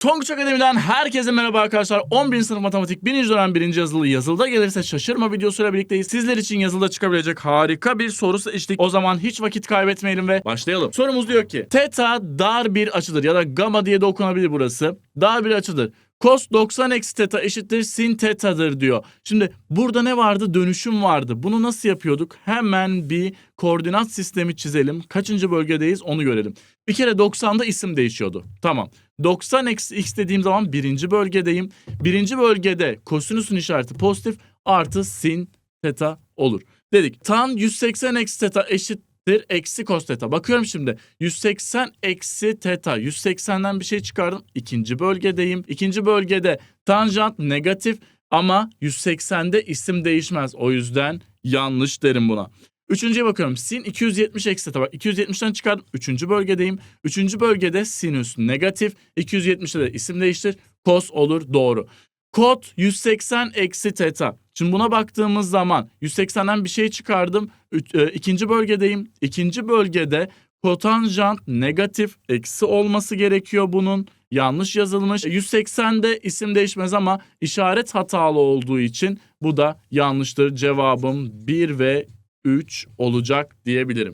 Tonguç Akademi'den herkese merhaba arkadaşlar. 11. sınıf matematik 1. dönem 1. yazılı yazılıda gelirse şaşırma videosuyla birlikteyiz. Sizler için yazılıda çıkabilecek harika bir soru seçtik. O zaman hiç vakit kaybetmeyelim ve başlayalım. Sorumuz diyor ki teta dar bir açıdır ya da gamma diye de okunabilir burası. Dar bir açıdır. Cos 90 eksi teta eşittir sin tetadır diyor. Şimdi burada ne vardı? Dönüşüm vardı. Bunu nasıl yapıyorduk? Hemen bir koordinat sistemi çizelim. Kaçıncı bölgedeyiz onu görelim. Bir kere 90'da isim değişiyordu. Tamam. 90 eksi x dediğim zaman birinci bölgedeyim. Birinci bölgede kosinüsün işareti pozitif artı sin teta olur. Dedik tan 180 eksi teta eşittir eksi cos teta. Bakıyorum şimdi 180 eksi teta 180'den bir şey çıkardım. İkinci bölgedeyim. İkinci bölgede tanjant negatif ama 180'de isim değişmez. O yüzden yanlış derim buna. Üçüncüye bakıyorum. Sin 270 eksi teta. Bak 270'ten çıkardım. Üçüncü bölgedeyim. Üçüncü bölgede sinüs negatif. 270'te de isim değiştir. Kos olur doğru. Kot 180 eksi teta. Şimdi buna baktığımız zaman 180'den bir şey çıkardım. Üç, e, ikinci bölgedeyim. İkinci bölgede kotanjant negatif eksi olması gerekiyor bunun. Yanlış yazılmış. 180'de isim değişmez ama işaret hatalı olduğu için bu da yanlıştır. Cevabım 1 ve 3 olacak diyebilirim.